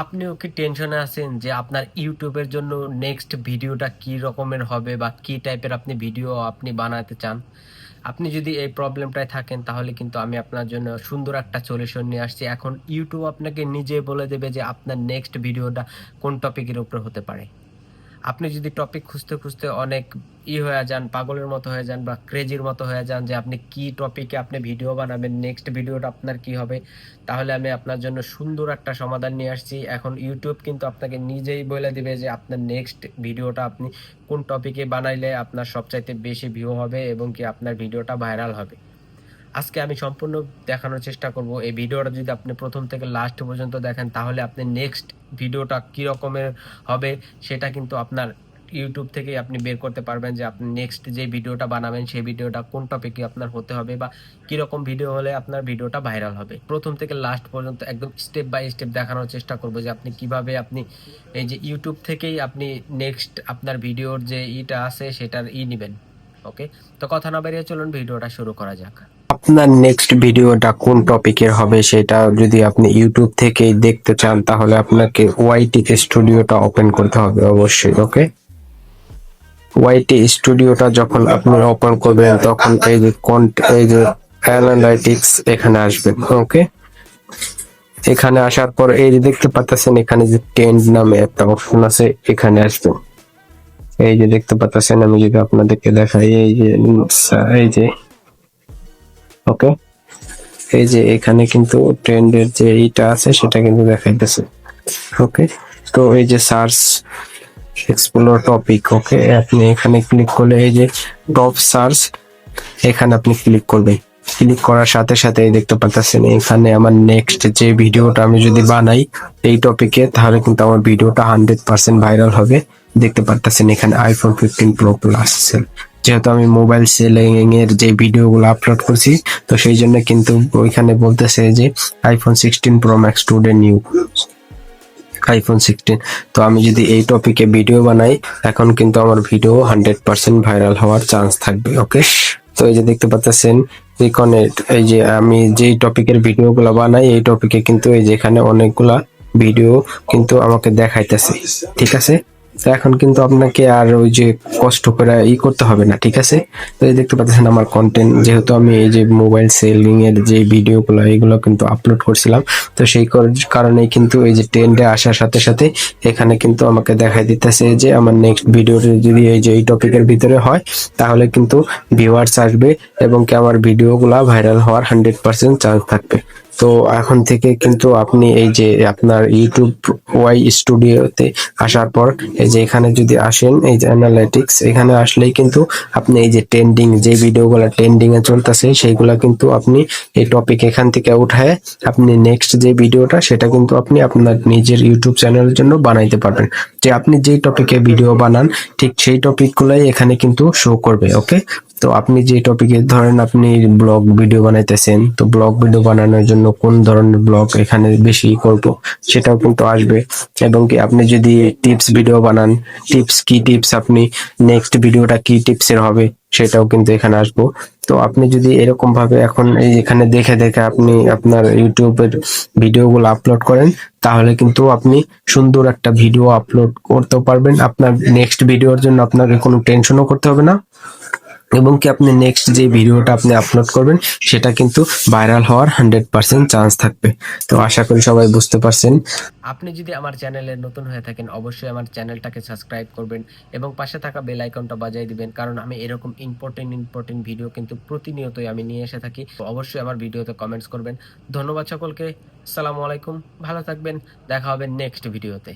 আপনিও কি টেনশনে আছেন যে আপনার ইউটিউবের জন্য নেক্সট ভিডিওটা কি রকমের হবে বা কি টাইপের আপনি ভিডিও আপনি বানাতে চান? আপনি যদি এই প্রবলেমটায় থাকেন, তাহলে কিন্তু আমি আপনার জন্য সুন্দর একটা সলিউশন নিয়ে আসছি। এখন ইউটিউব আপনাকে নিজে বলে দেবে যে আপনার নেক্সট ভিডিওটা কোন টপিকের উপরে হতে পারে। আপনি যদি টপিক খুঁজতে খুঁজতে অনেক ই হয়ে যান, পাগলের মতো হয়ে যান বা ক্রেজির মতো হয়ে যান যে আপনি কি টপিকে আপনি ভিডিও বানাবেন নেক্সট ভিডিওটা আপনার কি হবে, তাহলে আমি আপনার জন্য সুন্দর একটা সমাধান নিয়ে আসছি। এখন ইউটিউব কিন্তু আপনাকে নিজেই বলে দিবে যে আপনার নেক্সট ভিডিওটা আপনি কোন টপিকে বানাইলে আপনার সবচাইতে বেশি ভিউ হবে এবং কি আপনার ভিডিওটা ভাইরাল হবে। আজকে আমি সম্পূর্ণ দেখানোর চেষ্টা করব। এই ভিডিওটা যদি আপনি প্রথম থেকে লাস্ট পর্যন্ত দেখেন, তাহলে আপনি নেক্সট ভিডিওটা কী রকমের হবে সেটা কিন্তু আপনার ইউটিউব থেকে আপনি বের করতে পারবেন যে আপনি নেক্সট যে ভিডিওটা বানাবেন, সেই ভিডিওটা কোন টপিকে আপনার হতে হবে বা কীরকম ভিডিও হলে আপনার ভিডিওটা ভাইরাল হবে। প্রথম থেকে লাস্ট পর্যন্ত একদম স্টেপ বাই স্টেপ দেখানোর চেষ্টা করব যে আপনি কীভাবে আপনি এই যে ইউটিউব থেকেই আপনি নেক্সট আপনার ভিডিওর যে ইটা আছে সেটার ই নেবেন। ওকে তো কথা না বেরিয়ে চলুন, ভিডিওটা শুরু করা যাক। আপনার নেক্সট ভিডিওটা কোন টপিকের হবে সেটা যদি আপনি ইউটিউব থেকে দেখতে চান, তাহলে আপনাকে ওয়াইটি স্টুডিওটা ওপেন করতে হবে অবশ্যই ওকে ওয়াইটি স্টুডিওটা যখন আপনি ওপেন করবেন, তখন এই যে এই যে অ্যানালাইটিক্স এখানে আসবেন ওকে এখানে আসার পর এই যে দেখতে পাচ্ছেন, এখানে যে টেন্ড নামে একটা অপশন আছে, এখানে আসবেন এই যে দেখতে পাচ্ছেন, আমি যদি আপনাদেরকে দেখাই, এই যে এই যে ওকে? এই যে এখানে কিন্তু ট্রেন্ডের যে এইটা আছে, সেটা কিন্তু দেখাইতেছে। ওকে? তো এই যে সার্চ এক্সপ্লোর টপিক, ওকে? আপনি এখানে ক্লিক করলে এই যে টপ সার্চ, এখানে আপনি ক্লিক করবেন। ক্লিক করার সাথে সাথে দেখতে পাচ্ছেন এখানে আমার নেক্সট যে ভিডিওটা আমি যদি বানাই এই টপিকে, তাহলে কিন্তু আমার ভিডিওটা হান্ড্রেড পার্সেন্ট ভাইরাল হবে। দেখতে পাচ্ছেন এখানে iPhone fifteen pro plus sale যেহেতু আমি মোবাইল সেলিং এর যে ভিডিওগুলো আপলোড করছি, তো সেই জন্য কিন্তু ওইখানে বলতেছে যে iPhone sixteen pro max today new iPhone sixteen তো আমি যদি এই টপিকে ভিডিও বানাই, এখন কিন্তু আমার ভিডিও হান্ড্রেড পার্সেন্ট ভাইরাল হওয়ার চান্স থাকবে ওকে তো এই যে দেখতে পাচ্ছেন এখানে এই যে আমি যেই টপিকের ভিডিওগুলো বানাই, এই টপিকে কিন্তু এই যে এখানে অনেকগুলা ভিডিও কিন্তু আমাকে দেখাইতেছে, ঠিক আছে? এখন কিন্তু আপনাকে আর ওই যে কষ্ট করে ই করতে হবে না, ঠিক আছে? তো এই দেখতে পাচ্ছেন আমার কন্টেন্ট যেহেতু আমি এই যে মোবাইল সেলিং এর যে ভিডিওগুলো এগুলো কিন্তু আপলোড করছিলাম, তো সেই কর- কারণেই কিন্তু এই যে ট্রেন্ডে আসার সাথে সাথে এখানে কিন্তু আমাকে দেখাই দিতেছে যে আমার নেক্সট ভিডিওটি যদি এই যে এই টপিকের ভিতরে হয়, তাহলে কিন্তু ভিউয়ার্স আসবে এবং কি আমার ভিডিওগুলা ভাইরাল হওয়ার হান্ড্রেড পার্সেন্ট চান্স থাকবে। তো এখন থেকে কিন্তু আপনি এই যে আপনার ইউটিউব ওয়াই স্টুডিওতে আসার পর, এই যে এখানে যদি আসেন, এই যে অ্যানালিটিক্স এখানে আসলেই কিন্তু আপনি এই যে ট্রেন্ডিং যে ভিডিওগুলো ট্রেন্ডিং এ চলতেছে, সেইগুলা কিন্তু আপনি এই টপিক এখান থেকে উঠায় আপনি নেক্সট যে ভিডিওটা সেটা কিন্তু আপনি আপনার নিজের ইউটিউব চ্যানেলের জন্য বানাইতে পারবেন। যে আপনি যেই টপিকে ভিডিও বানান, ঠিক সেই টপিকগুলাই এখানে কিন্তু শো করবে ওকে তো আপনি যে টপিকে ধরেন আপনি ব্লগ ভিডিও বানাইতেছেন, তো ব্লগ ভিডিও বানানোর জন্য কোন ধরনের ব্লগ এখানে বেশি করব সেটাও কিন্তু আসবে। এবং কি আপনি যদি টিপস ভিডিও বানান টিপস কি টিপস আপনি নেক্সট ভিডিওটা কি টিপসের হবে সেটাও কিন্তু এখানে আসব। তো আপনি যদি এরকম ভাবে এখন এখানে দেখে দেখে আপনি আপনার ইউটিউবের ভিডিওগুলো আপলোড করেন, তাহলে কিন্তু আপনি সুন্দর একটা ভিডিও আপলোড করতে পারবেন। আপনার নেক্সট ভিডিওর জন্য আপনাকে কোনো টেনশনও করতে হবে না। এবং কি আপনি নেক্সট যে ভিডিওটা আপনি আপলোড করবেন, সেটা কিন্তু ভাইরাল হওয়ার হান্ড্রেড পার্সেন্ট চান্স থাকবে। তো আশা করি সবাই বুঝতে পারছেন। আপনি যদি আমার চ্যানেলে নতুন হয়ে থাকেন, অবশ্যই আমার চ্যানেলটাকে সাবস্ক্রাইব করবেন এবং পাশে থাকা বেল আইকনটা বাজিয়ে দিবেন, কারণ আমি এরকম ইম্পর্টেন্ট ইম্পর্টেন্ট ভিডিও কিন্তু প্রতিনিয়তই আমি নিয়ে এসে থাকি। অবশ্যই আমার ভিডিওতে কমেন্টস করবেন। ধন্যবাদ সকলকে। সালামু আলাইকুম। ভালো থাকবেন। দেখা হবে নেক্সট ভিডিওতে